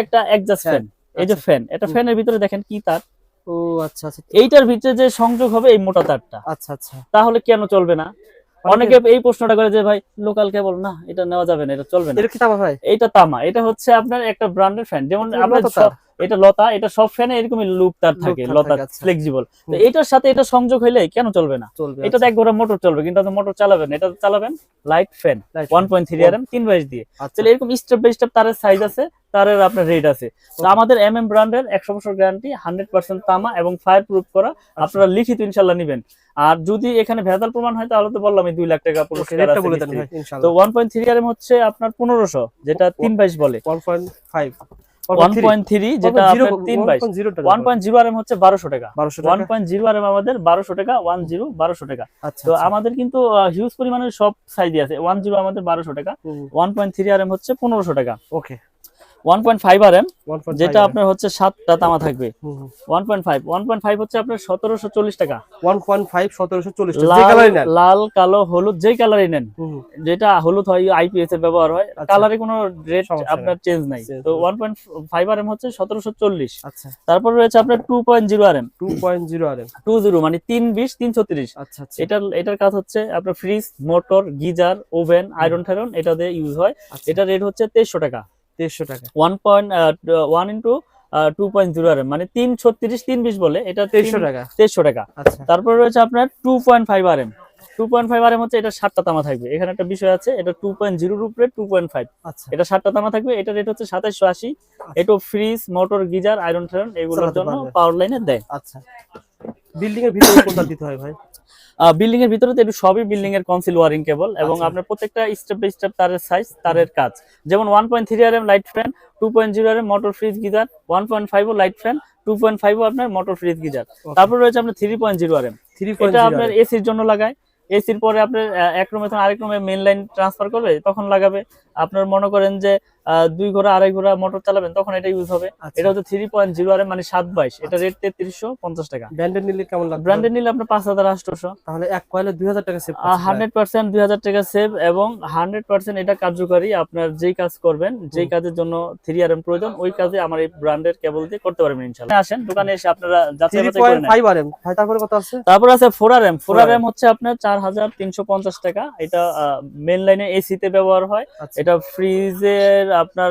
একটা adjust fan এই যে আচ্ছা। ফ্যান এটা ফ্যানের ভিতরে দেখেন কি তার? ও আচ্ছা আচ্ছা। এইটার ভিতরে যে সংযোগ হবে এই মোটা তারটা। আচ্ছা আচ্ছা। তাহলে কেন চলবে না? অনেকে এই প্রশ্নটা করে যে ভাই লোকাল কেবল না এটা নেওয়া যাবে না এটা চলবে না। এটা কি তামা ভাই? এটা তামা। এটা হচ্ছে আপনার একটা ব্র্যান্ডের ফ্যান যেমন আপনার এটা লতা এটা সব ফ্যানে এরকমই লুপ তার থাকে লতা আচ্ছা। ফ্লেক্সিবল তো এটার সাথে এটা সংযোগ হইলে কেন চলবে না? এটা তো এক ঘোড়া মোটর চলবে কিন্তু আপনি মোটর চালাবেন এটা চালাবেন light fan Light one fan। Point three R M তিন বাইশ দিয়ে। আচ্ছা। তাহলে এরকম স্টেপ বাই স্টেপ তারের সাইজ আছে তারের আপনার রেট আছে। তো আমাদের এম এম ব্র্যান্ডের একশো বছর গ্যারান্টি হান্ড্রেড পার্সেন্ট তামা এবং ফায়ার প্রুফ করা আচ্ছা। আপনারা লিখিত ইনশাল্লাহ নিবেন। আর যদি এখানে ভেজাল প্রমাণ হয় তাহলে তো বললাম দুই লাখ টাকা পুরস্কার আছে। তো ইনশাআল্লাহ one point three R M হচ্ছে আপনার পনেরোশো যেটা তিন বাইশ বলে। 1.5 ওয়ান পয়েন্ট থ্রি যেটা আপনার হচ্ছে বারোশো টাকা। 1200 ওয়ান টাকা? পয়েন্ট জিরো আর এম আমাদের বারোশো টাকা ওয়ান জিরো বারোশো টাকা। আচ্ছা তো আমাদের কিন্তু হিউজ পরিমাণের সব সাইজে আছে। ওয়ান জিরো আমাদের বারোশো টাকা। One point three R M হচ্ছে পনেরোশো টাকা। Okay one point five R M 1.5 যেটা আপনার হচ্ছে সাতটা তামা থাকবে। One point five one point five হচ্ছে আপনার সতেরোশো চল্লিশ টাকা। 1.5 1740 যে লাল কালো হলুদ যেই কালারই নেন। যেটা হলুদ হয় আইপিএস এর ব্যবহার হয় আচ্ছা। কালারে কোনো রেট সমস্যা আপনার চেঞ্জ নাই। তো one point five R M হচ্ছে সতেরোশো চল্লিশ। আচ্ছা। তারপর রয়েছে আপনার two point zero R M 2.0 RM two zero মানে তিন বিশ তিন ছত্রিশ আচ্ছা এটার এটার কাজ হচ্ছে আপনার fridge motor geyser oven iron এটা দিয়ে ইউজ হয়। এটার রেট হচ্ছে তেইশশো টাকা। 2300 টাকা। One point one into two point zero আর মানে তিন ছত্রিশ তিন বিশ বলে এটা 2300 টাকা। তেইশশো টাকা। আচ্ছা। তারপর রয়েছে আপনার two point five R M two point five R M হচ্ছে এটা সাতটা তামা থাকবে। এখানে একটা বিষয় আছে এটা টু পয়েন্ট জিরোর উপরে টু পয়েন্ট ফাইভ এটা সাতটা তামা থাকবে এটা রেট হচ্ছে সাতাইশশো আশি। এটা ফ্রিজ মোটর গিজার আয়রন টায়রন এগুলোর জন্য পাওয়ার লাইনে দেয়। আচ্ছা। বিল্ডিং এর ভিতরে কোনটা দিতে হয় ভাই? বিল্ডিং এর ভিতরে তো একটু সবই বিল্ডিং এর কনসিল ওয়ারিং কেবল এবং আচ্ছা। আপনার প্রত্যেকটা স্টেপ বাই স্টেপ তারের সাইজ তারের কাজ। যেমন one point three R M light fan two point zero M motor fridge geyser one point five light fan two point five আপনার মোটর ফ্রিজ গিজার। তারপর রয়েছে আপনার three point zero R M এটা 3.0 আপনার এসির জন্য লাগায়। এসির পরে আপনার এক রুমে তখন আরেক রুমে মেন লাইন ট্রান্সফার করবে তখন লাগাবে। আপনার মনে করেন যে দুই ঘোড়া আড়াই ঘোড়া মোটর চালাবেন তখন এটা ইউজ হবে। আচ্ছা। এটা হচ্ছে থ্রি পয়েন্ট জিরো আর মানে সাত বাইশ। এটা রেট তেত্রিশশো পঞ্চাশ টাকা। ব্র্যান্ডেড নিলে কেমন লাগবে? ব্র্যান্ডেড নিলে আপনার পাঁচ হাজার আটশোশো। তাহলে এক কয়েলে 2000 টাকা সেভ হান্ড্রেড পার্সেন্ট দুই হাজার টাকা সেভ এবং হান্ড্রেড পার্সেন্ট এটা কার্যকারী। আপনার যেই কাজ করবেন যেই কাজের জন্য থ্রি আর এম প্রয়োজন ওই কাজে আমার এই ব্র্যান্ডের কেবল দিয়ে করতে পারবেন ইনশাল্লাহ। আসেন। দোকানে এসে আপনারা যাচাই বাছাই করে নেন। 3.5 আরএম ভাই তারপরে কত আছে? তারপর আছে four R M four R M হচ্ছে আপনার চার হাজার তিনশো পঞ্চাশ টাকা। এটা মেন লাইনে এসি তে ব্যবহার হয়। আচ্ছা। এটা ফ্রিজের আপনার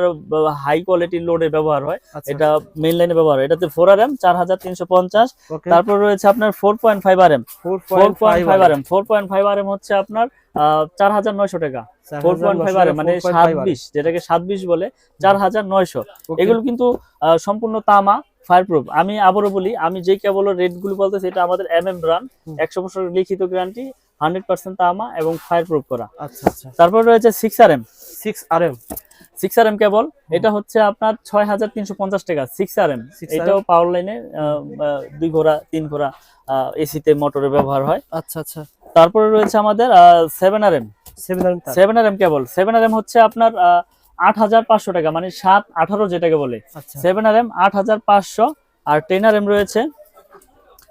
হাই কোয়ালিটির লোডে ব্যবহার হয়। আচ্ছা এটা মেন লাইনে ব্যবহার হয়। এটাতে ফোর আর এম চার হাজার তিনশো পঞ্চাশ। তারপর রয়েছে আপনার four point five R M four point five R M four point five R M হচ্ছে আপনার চার হাজার নয়শো টাকা। Four point five R M মানে সাত বিশ যেটাকে সাত বিশ বলে চার হাজার নয়শো। এগুলো কিন্তু সম্পূর্ণ তামা ফায়ার প্রুফ আমি আবারও বলি আমি যে কেবল রেটগুলো বলতেছি এটা আমাদের এম এম ব্রান্ড একশো বছর লিখিত গ্যারান্টি হান্ড্রেড পার্সেন্ট তামা এবং ফায়ার প্রুফ করা। আচ্ছা আচ্ছা। তারপর রয়েছে six R M 6 RM six R M cable এটা হচ্ছে আপনার ছয় হাজার তিনশো পঞ্চাশ টাকা সিক্স আর এম 6RM এটাও পাওয়ার লাইনে দুই ঘোড়া তিন ঘোড়া এসিতে মোটরে ব্যবহার হয়। আচ্ছা আচ্ছা। তারপরে রয়েছে আমাদের seven R M seven R M cable seven R M হচ্ছে আপনার আট হাজার পাঁচশো টাকা মানে সাত আঠারো যেটাকে বলে। সেভেন আর এম আট হাজার পাঁচশো আর টেন আর এম রয়েছে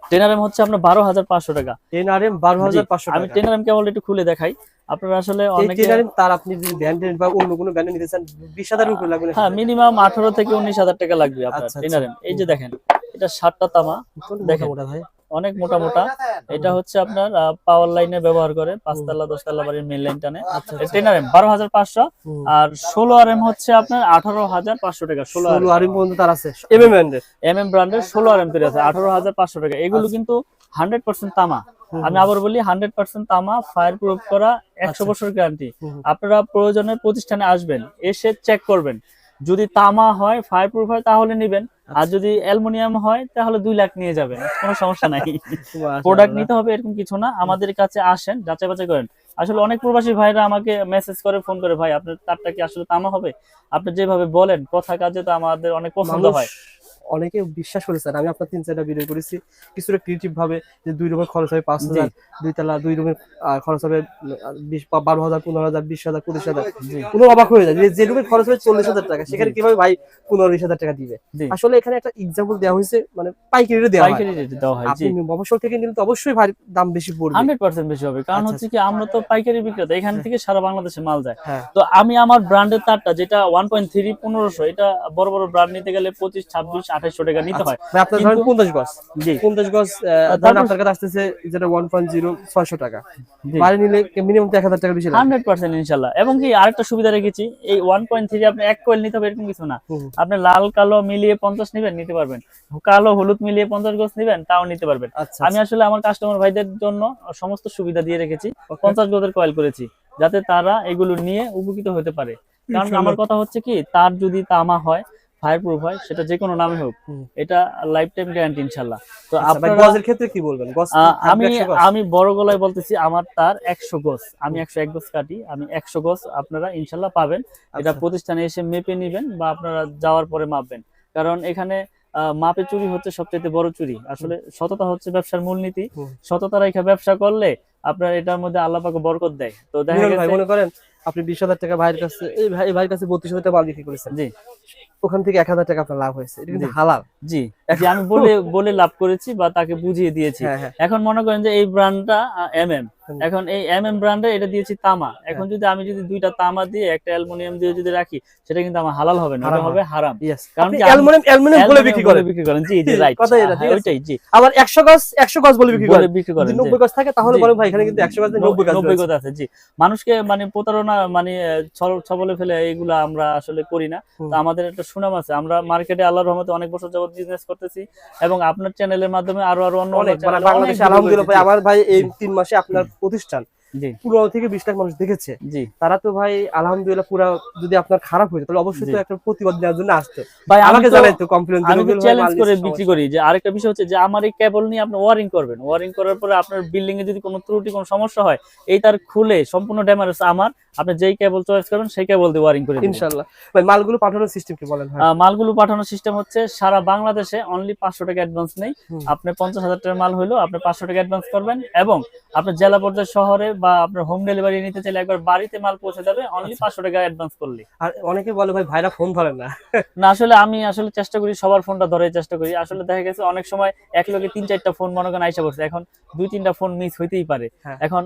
টেন আর এম হচ্ছে আপনার বারো হাজার পাঁচশো টাকা। 10 আরএম 12500 আমি টাকা। টেন আর এম কেবল একটু খুলে দেখাই। আপনারা আসলে অনেকে তার আপনি যদি বা অন্য কোনো ব্র্যান্ডে নিতে চান 20000 উপরে লাগবে হ্যাঁ মিনিমাম আঠারো থেকে উনিশ হাজার টাকা লাগবে আপনার আচ্ছা, এম এই যে দেখেন এটা তামা দেখেন। মোটা ভাই? অনেক মোটা মোটা। এটা হচ্ছে আপনার পাওয়ার লাইনে ব্যবহার করে পাঁচতলা দশতলা বাড়ির মেন লাইন টানে। আচ্ছা এম বারো হাজার পাঁচশো। আর ষোলো আর এম হচ্ছে আপনার আঠারো হাজার পাঁচশো টাকা ষোলো আর 16 আরএম পর্যন্ত তার আছে। এমএম ব্র্যান্ডের এম এম ব্র্যান্ডের ষোলো আর এম তৈরি আছে আঠারো হাজার পাঁচশো টাকা। এগুলো কিন্তু হান্ড্রেড পার্সেন্ট তামা। আমি আবার বলি হান্ড্রেড পার্সেন্ট তামা ফায়ার প্রুফ করা একশো আচ্ছা। বছর গ্যারান্টি আপনারা প্রয়োজনে প্রতিষ্ঠানে আসবেন এসে চেক করবেন। যদি তামা হয় ফায়ার প্রুফ হয় তাহলে নিবেন। আচ্ছা। আর যদি অ্যালুমিনিয়াম হয় তাহলে দুই লাখ নিয়ে যাবেন কোনো সমস্যা নাই। প্রোডাক্ট নিতে হবে এরকম কিছু না। আমাদের কাছে আসেন যাচাই বাছাই করেন। আসলে অনেক প্রবাসী ভাইরা আমাকে মেসেজ করে ফোন করে ভাই আপনার তারটা কি আসলে তামা হবে? আপনি যেভাবে বলেন কথা কাজে তো আমাদের অনেক পছন্দ হয়। অনেকে বিশ্বাস করেছেন আমি আপনার তিন চারটা ভিডিও করেছি। কিছুটা ক্রিয়েটিভ ভাবে যে দুই রুমের খরচ হবে পাঁচ হাজার দুই তালা দুই রুমের খরচ হবে বিশ বারো হাজার পনেরো হাজার বিশ হাজার পঁচিশ হাজার। কোনো অবাক হয়ে যায় যে- রুমের খরচ হবে চল্লিশ হাজার টাকা সেখানে কীভাবে ভাই পনেরো বিশ হাজার টাকা দিবে? আসলে এখানে একটা এক্সাম্পল দেওয়া হয়েছে মানে পাইকারি রেটে দেওয়া হয়। হয় আপনি মফস্বল থেকে নিলে তো অবশ্যই ভাই দাম বেশি পড়বে। হান্ড্রেড পার্সেন্ট বেশি হবে কারণ আচ্ছা, হচ্ছে কি আমরা তো পাইকারি বিক্রেতা এখান থেকে সারা বাংলাদেশে মাল যায়। হ্যাঁ। তো আমি আমার ব্র্যান্ডের তারটা যেটা ওয়ান পয়েন্ট থ্রি পনেরোশো এটা বড় বড় ব্র্যান্ড নিতে গেলে পঁচিশ ছাব্বিশ আঠাশশো টাকা নিতে হয়। আপনার ধরেন পঞ্চাশ গজ। জি। পঞ্চাশ গজ ধরেন আপনার কাছে আসতেছে যেটা ওয়ান পয়েন্ট জিরো ছয়শো টাকা। বাইরে নিলে মিনিমাম এক হাজার টাকা বেশি হান্ড্রেড পার্সেন্ট ইনশাল্লাহ। এবং কি আরেকটা সুবিধা রেখেছি এই ওয়ান পয়েন্ট থ্রি আপনি এক কোয়েল নিতে হবে এরকম কিছু না। আপনি লাল কালো মিলিয়ে পঞ্চাশ নিবেন নিতে পারবেন। কালো হলুদ মিলিয়ে পঞ্চাশ গজ নিবেন তাও নিতে পারবেন। আচ্ছা আমি আসলে আমার কাস্টমার ভাইদের জন্য সমস্ত সুবিধা দিয়ে রেখেছি। পঞ্চাশ গজের কয়েল করেছি যাতে তারা এগুলো নিয়ে উপকৃত হতে পারে। কারণ আমার কথা হচ্ছে কি তার যদি তামা হয় ফায়ার প্রুফ হয় সেটা যে কোনো নামে হোক এটা লাইফ টাইম গ্যারান্টি ইনশাল্লাহ তো আচ্ছা, আপনারা গজের ক্ষেত্রে কি বলবেন? গজ আমি আমি বড় গলায় বলতেছি আমার তার একশো গজ। আমি একশো এক গজ কাটি আমি একশো গজ আপনারা ইনশাল্লাহ পাবেন। এটা আচ্ছা, প্রতিষ্ঠানে এসে মেপে নিবেন বা আপনারা যাওয়ার পরে মাপবেন। কারণ এখানে আহ, মাপে চুরি হচ্ছে সবচেয়ে বড় চুরি। আসলে সততা হচ্ছে ব্যবসার মূলনীতি। সততা রেখে ব্যবসা করলে আপনার এটার মধ্যে আল্লাহ পাকে বরকত দেয়। তো দেখা গেছে মনে করেন আপনি বিশ হাজার টাকা ভাইয়ের কাছে এই ভাই ভাইয়ের কাছে বত্রিশ হাজার টাকা মাল বিক্রি করেছেন। জি। ওখান থেকে এক হাজার টাকা আপনার লাভ হয়েছে। এটা কিন্তু হালাল। জি। জি আমি বলে বলে লাভ করেছি বা তাকে বুঝিয়ে দিয়েছি। হ্যাঁ হ্যাঁ। এখন মনে করেন যে এই ব্র্যান্ডটা এম এম এখন এই এম এম ব্র্যান্ডে এটা দিয়েছি তামা। হ্যাঁ। এখন যদি আমি যদি দুইটা তামা দিয়ে একটা অ্যালুমিনিয়াম দিয়ে যদি রাখি সেটা কিন্তু আমার হালাল হবে না হবে হারাম। কারণ অ্যালুমিনিয়াম অ্যালুমিনিয়াম বলে বিক্রি বলে বিক্রি করেন জি জি রাইট কথাই এটা, ওইটাই জি। আবার একশো গজ একশো গজ বলে বিক্রি করেন। বিক্রি করেন জি। নব্বই গজ থাকে তাহলে বলেন ভাই এখানে কিন্তু একশো গজ নেই, নব্বই গজ নব্বই রয়েছে। গজ আছে জি। মানুষকে মানে প্রতারণা মানে ছবলে ফেলে এইগুলো আমরা আসলে করি না। তো আমাদের একটা সুনাম আছে। আমরা মার্কেটে আল্লাহর রহমতে অনেক বছর যাবত বিজনেস করতেছি এবং আপনার চ্যানেলের মাধ্যমে আরও আরও অন্য অনেক মানে বাংলাদেশে আলহামদুলিল্লাহ ভাই আমার ভাই এই তিন মাসে আপনার প্রতিষ্ঠান। পনেরো থেকে বিশ লাখ মানুষ দেখেছে। তারা তো ভাই আলহামদুলিল্লাহ পুরো যদি আপনার খারাপ হয়েছে তাহলে অবশ্যই তো একটা প্রতিবাদ দেওয়ার জন্য আসতো। ভাই আমাকে তো- জানাই তো কমপ্লেন আমি তো চ্যালেঞ্জ করে বিক্রি করি। যে আরেকটা বিষয় হচ্ছে যে আমার এই কেবল নিয়ে আপনি ওয়ারিং করবেন। ওয়ারিং করার পরে আপনার বিল্ডিং এ যদি কোনো ত্রুটি কোনো সমস্যা হয় এই তার খুলে সম্পূর্ণ ড্যামেজ আমার। আপনি যেই কেবল চয়েস করবেন সেই কেবল দিয়ে ওয়ারিং করে ইনশাআল্লাহ। ভাই মালগুলো পাঠানোর সিস্টেম কি বলেন মালগুলো পাঠানোর সিস্টেম হচ্ছে সারা বাংলাদেশে অনলি পাঁচশো টাকা অ্যাডভান্স নেই। আপনি পঞ্চাশ হাজার টাকার মাল হইল আপনি পাঁচশো টাকা অ্যাডভান্স করবেন এবং আপনার জেলা পর্যায়ে শহরে বা আপনার হোম ডেলিভারি নিতে চাইলে একবার বাড়িতে মাল পৌঁছে যাবে অনলি আচ্ছা। পাঁচশো টাকা অ্যাডভান্স করলে আর অনেকে বলে ভাই ভাইরা ফোন ধরেন না। না আসলে আমি আসলে চেষ্টা করি সবার ফোনটা ধরে চেষ্টা করি। আসলে দেখা গেছে অনেক সময় এক লোকে তিন চারটা ফোন মনে করেন আইসা পড়ছে। এখন দুই তিনটা ফোন মিস হইতেই পারে। হ্যাঁ। এখন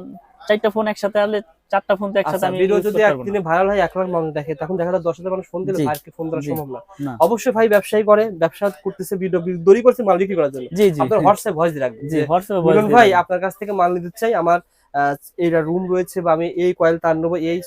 চারটা ফোন একসাথে আনলে চারটা ফোন তো একসাথে আচ্ছা আমি ভিডিও যদি একদিনে ভাইরাল হয় এক লাখ মানুষ দেখে তখন দেখা যায় দশ হাজার মানুষ ফোন দিলে। ভাইকে ফোন দেওয়া সম্ভব না। অবশ্যই ভাই ব্যবসায়ী করে ব্যবসা করতেছে ভিডিও দড়ি করছে মাল বিক্রি করার জন্য। আপনার হোয়াটসঅ্যাপ ভয়েস রাখবেন জি হোয়াটসঅ্যাপে দিয়ে ভাই আপনার কাছ থেকে মাল নিতে চাই আমার এইটা রুম রয়েছে বা আমি এই কয়েল তার নেব এই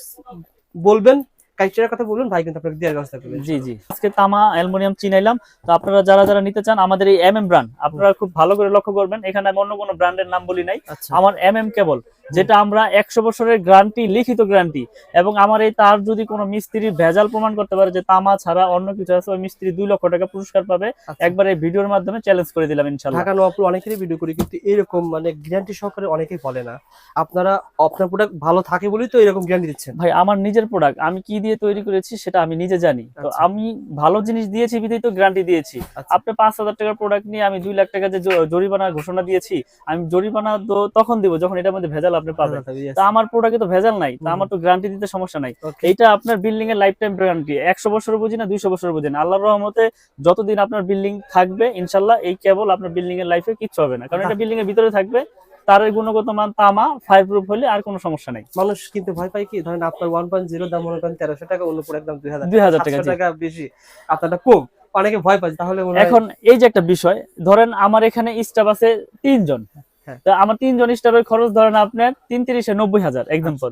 বলবেন? কথা বলবেন ভাই কিন্তু আপনাকে দেওয়ার ব্যবস্থা করবেন জি জি। আজকে তামা অ্যালুমিনিয়াম চিনাইলাম তো আপনারা যারা যারা নিতে চান আমাদের এই ব্র্যান্ড আপনারা খুব ভালো করে লক্ষ্য করবেন। এখানে আমি অন্য কোনো ব্র্যান্ডের নাম বলি নাই। আচ্ছা। আমার এম এম কেবল যেটা আমরা একশো বছরের গ্যারান্টি লিখিত গ্যারান্টি এবং আমার এই তার যদি কোনো মিস্ত্রি ভেজাল প্রমাণ করতে পারে যে তামা ছাড়া অন্য কিছু আছে ওই মিস্ত্রি দুই লক্ষ টাকা পুরস্কার পাবে। আচ্ছা। একবার এই ভিডিওর মাধ্যমে চ্যালেঞ্জ করে দিলাম ইনশাল্লাহ ঢাকা নবাবপুর অনেকেরই ভিডিও করি কিন্তু এরকম মানে গ্যারান্টি সহকারে অনেকেই বলে না। আপনারা আপনার প্রোডাক্ট ভালো থাকে বলেই তো এরকম গ্যারান্টি দিচ্ছেন। ভাই আমার নিজের প্রোডাক্ট আমি কি দিয়ে তৈরি করেছি সেটা আমি নিজে জানি। তো আচ্ছা। আমি ভালো জিনিস দিয়েছি বিধেই তো গ্যারান্টি দিয়েছি। আচ্ছা। আপনি পাঁচ হাজার টাকার প্রোডাক্ট নিয়ে আমি দুই লাখ টাকা যে জরিমানা ঘোষণা দিয়েছি আমি জরিমানা তো- তখন দিব যখন এটার মধ্যে ভেজাল আপনি পাবেন. তা আমার প্রোডাক্টে তো ভেজাল নাই তা আমার তো গ্যারান্টি দিতে সমস্যা নাই. এইটা আপনার বিল্ডিং এর লাইফ টাইম গ্যারান্টি একশো বছর বুঝি না দুইশো বছর বুঝি না। আল্লাহর রহমতে যতদিন আপনার বিল্ডিং থাকবে ইনশাল্লাহ এই কেবল আপনার বিল্ডিং এর লাইফে কিচ্ছু হবে না। কারণ এটা বিল্ডিং এর ভিতরে থাকবে। তার গুণগত মান তামা ফাইভ প্রুফ হলে আর কোনো সমস্যা নাই। মানুষ কিন্তু ভয় পায় কি? ধরেন আপনার ওয়ান পয়েন্ট জিরো দাম মনে করেন তেরোশো টাকা অন্য একদম দুই হাজার দুই হাজার টাকা বেশি। আপনারটা কম। অনেকে ভয় পায় তাহলে এখন এই যে একটা বিষয় ধরেন আমার এখানে স্টাফ আছে তিনজন। হ্যাঁ। আমার তিনজন স্টাফের খরচ ধরেন আপনার তিন তিরিশে নব্বই হাজার এক্সাম্পল।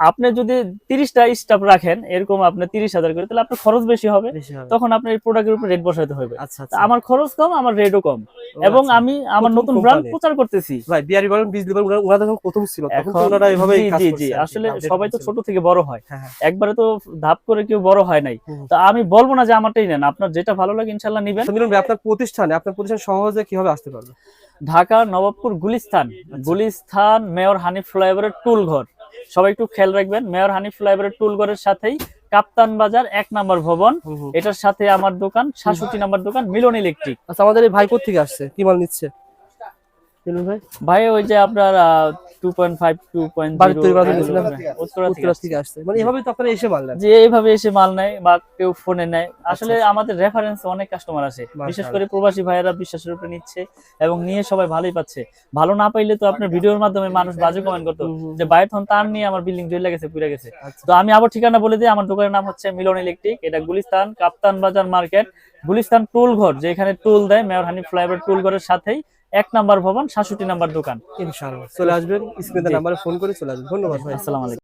আপনি যদি তিরিশটা স্টাফ রাখেন এরকম আপনি তিরিশ হাজার করে তাহলে আপনার খরচ বেশি হবে। তখন আপনার এই প্রোডাক্টের উপর রেট বসাতে হবে। আচ্ছা আচ্ছা। আমার খরচ কম আমার রেটও কম। এবং আচ্ছা। আমি আমার নতুন ব্র্যান্ড প্রচার করতেছি। ভাই বিয়ারি বলেন বিজলি বলেন ওনারা- ওনারা যখন প্রথম ছিল তখন তো ওনারা এভাবে জি জি আসলে সবাই তো ছোট থেকে বড় হয়। হ্যাঁ, হ্যাঁ। একবারে তো ধাপ করে কেউ বড় হয় নাই। তো আমি বলব না যে আমারটাই নেন। আপনার যেটা ভালো লাগে ইনশাল্লাহ নিবেন। আপনার প্রতিষ্ঠানে আপনার প্রতিষ্ঠান সহজে কীভাবে আসতে পারবে? ঢাকা নবাবপুর গুলিস্তান। গুলিস্তান মেয়র হানিফ ফ্লাইওভারের টুল ঘর। সবাই একটু খেয়াল রাখবেন মেয়র হানিফ লাইব্রেরি টুলগড়ের সাথেই কাপ্তান বাজার এক নাম্বার ভবন। এটার সাথে আমার দোকান সাতষট্টি নাম্বার দোকান মিলন ইলেকট্রিক। আচ্ছা আমাদের এই ভাই থেকে আসছে? কি মাল নিচ্ছে? ভাই? ভাই ওই যে আপনার two point five two point বাড়ির তৈরি করা জিনিস না? উত্তরা থেকে আসছে। মানে এভাবে তো আপনারা এসে মাল নেন। যে এইভাবে এসে মাল নেয় বা কেউ ফোনে নেয়। আসলে আমাদের রেফারেন্স অনেক কাস্টমার আছে। বিশেষ করে প্রবাসী ভাইয়েরা বিশ্বাসের উপরে নিচ্ছে এবং নিয়ে সবাই ভালোই পাচ্ছে। ভালো না পাইলে তো আপনার ভিডিওর মাধ্যমে মানুষ বাজে কমেন্ট করতো। যে বাইরে তখন তার নিয়ে আমার বিল্ডিং জ্বলে গেছে পুড়ে গেছে। আচ্ছা। তো আমি আবার ঠিকানা বলে দিই আমার দোকানের নাম হচ্ছে মিলন ইলেকট্রিক এটা গুলিস্তান কাপ্তান বাজার মার্কেট গুলিস্তান টুল ঘর যে এখানে টুল দেয় মেয়র হানি ফ্লাইওভার টুল ঘরের সাথেই। এক নাম্বার ভবন সাতষট্টি নাম্বার দোকান। ইনশাআল্লাহ। চলে আসবেন স্ক্রিনে নাম্বারে ফোন করে চলে আসবেন। ধন্যবাদ ভাই। আসসালামু আলাইকুম।